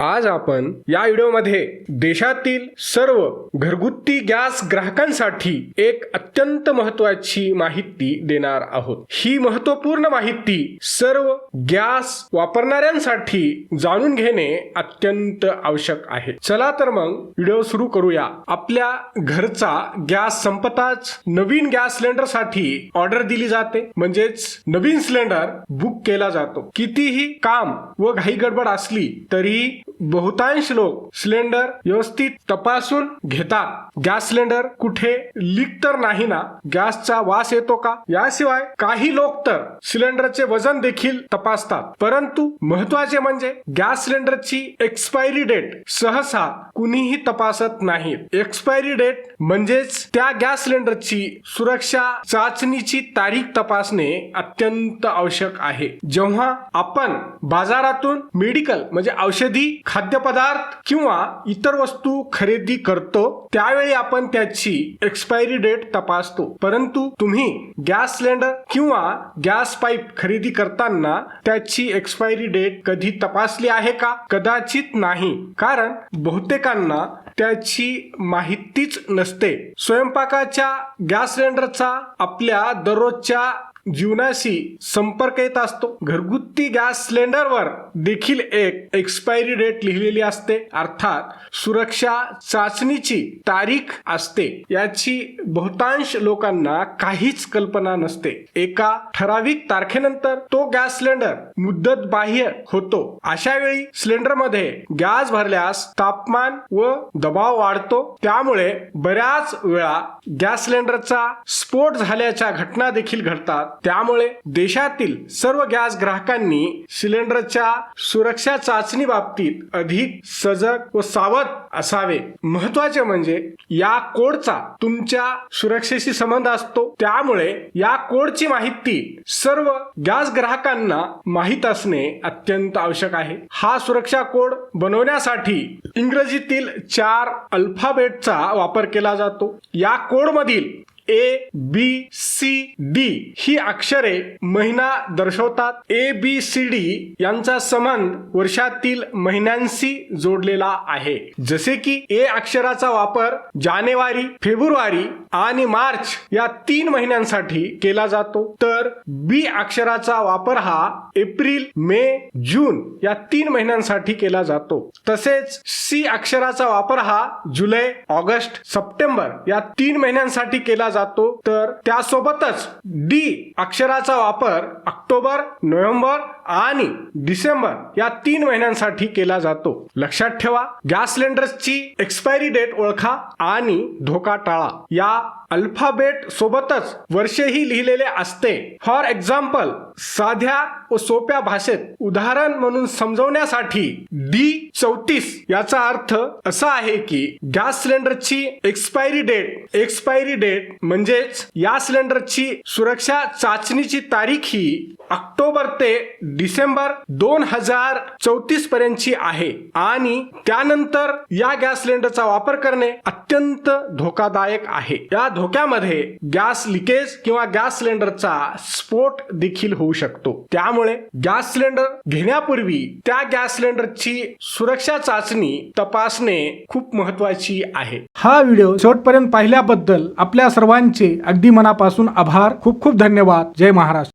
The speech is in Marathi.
आज आपण या व्हिडिओमध्ये देशातील सर्व घरगुती गॅस ग्राहकांसाठी एक अत्यंत महत्वाची माहिती देणार आहोत. ही महत्त्वपूर्ण माहिती सर्व गॅस वापरणाऱ्यांसाठी जाणून घेणे अत्यंत आवश्यक आहे. चला तर मग व्हिडिओ सुरू करूया. आपल्या घरचा गॅस संपताच नवीन गॅस सिलेंडरसाठी ऑर्डर दिली जाते. म्हणजेच नवीन सिलेंडर बुक केला जातो. कितीही काम व घाई गडबड असली तरी बहुतांश लोक सिलेंडर व्यवस्थित तपासून घेतात. गॅस सिलेंडर कुठे लीक तर नाही ना? गॅसचा वास येतो का? याशिवाय काही लोक तर सिलेंडरचे वजन देखील तपासतात. परंतु महत्त्वाचे म्हणजे गॅस सिलेंडरची एक्सपायरी डेट सहसा कुणीही तपासत नाही. एक्सपायरी डेट म्हणजेच त्या गॅस सिलेंडरची सुरक्षा चाचणीची तारीख तपासणे अत्यंत आवश्यक आहे. जेव्हा आपण बाजारातून मेडिकल म्हणजे औषधी खाद्यपदार्थ किंवा इतर वस्तू खरेदी करतो त्यावेळी आपण त्याची एक्सपायरी डेट तपासतो. परंतु तुम्ही गॅस सिलेंडर किंवा गॅस पाईप खरेदी करताना त्याची एक्सपायरी डेट कधी तपासली आहे का? कदाचित नाही. कारण बहुतेकांना त्याची माहितीच नसते. स्वयंपाकाच्या गॅस सिलेंडरचा आपल्या दररोजच्या जीवनाशी संपर्क येत असतो. घरगुती गॅस सिलेंडरवर देखील एक एक्सपायरी डेट लिहिलेली असते. अर्थात सुरक्षा चाचणीची तारीख असते. याची बहुतांश लोकांना काहीच कल्पना नसते. एका ठराविक तारखेनंतर तो गॅस सिलेंडर मुद्दत बाह्य होतो. अशा वेळी सिलेंडरमध्ये गॅस भरल्यास तापमान व दबाव वाढतो. त्यामुळे बऱ्याच वेळा गॅस सिलेंडरचा स्फोट झाल्याच्या घटना देखील घडतात. त्यामुळे देशातील सर्व गॅस ग्राहकांनी सिलेंडरच्या सुरक्षा चाचणी बाबतीत अधिक सजग व सावध असावे. महत्त्वाचे म्हणजे या कोडचा तुमच्या सुरक्षेशी संबंध असतो. त्यामुळे या कोडची माहिती सर्व गॅस ग्राहकांना माहीत असणे अत्यंत आवश्यक आहे. हा सुरक्षा कोड बनवण्यासाठी इंग्रजीतील चार अल्फाबेटचा वापर केला जातो. या कोडमधील ए बी सी डी ही अक्षरे महिना दर्शवतात. ए बी सी डी यांचा संबंध वर्षातील महिन्यांशी जोडलेला आहे. जसे की ए अक्षराचा वापर जानेवारी फेब्रुवारी आणि मार्च या तीन महिन्यांसाठी केला जातो. तर बी अक्षराचा वापर हा एप्रिल मे जून या तीन महिन्यांसाठी केला जातो. तसेच सी अक्षराचा वापर हा जुलै ऑगस्ट सप्टेंबर या तीन महिन्यांसाठी केला जातो. जातो तर त्यासोबतच डी अक्षराचा वापर ऑक्टोबर नोव्हेंबर आणि डिसेंबर या तीन महिन्यांसाठी केला जातो. लक्षात ठेवा गॅस सिलेंडर्सची एक्सपायरी डेट ओळखा आणि धोका टाळा. या अल्फाबेट सोबतच वर्षेही लिहिलेले असते. फॉर एक्झाम्पल साध्या व सोप्या भाषेत उदाहरण म्हणून समजवण्यासाठी डी चौतीस. याचा अर्थ असा आहे की गॅस सिलेंडरची एक्सपायरी डेट एक्सपायरी डेट म्हणजेच या सिलेंडरची सुरक्षा चाचणीची तारीख ही ऑक्टोबर ते डिसेंबर दोन हजार चौतीस पर्यंतची आहे आणि त्यानंतर या गॅस सिलेंडरचा वापर करणे अत्यंत धोकादायक आहे. या धोक्यामध्ये गॅस लिकेज किंवा गॅस सिलेंडरचा स्फोट देखील होऊ शकतो. त्यामुळे गॅस सिलेंडर घेण्यापूर्वी त्या गॅस सिलेंडरची सुरक्षा चाचणी तपासणे खूप महत्वाची आहे. हा व्हिडिओ शेवटपर्यंत पाहिल्याबद्दल आपल्या सर्वांचे अगदी मनापासून आभार. खूप खूप धन्यवाद. जय महाराष्ट्र.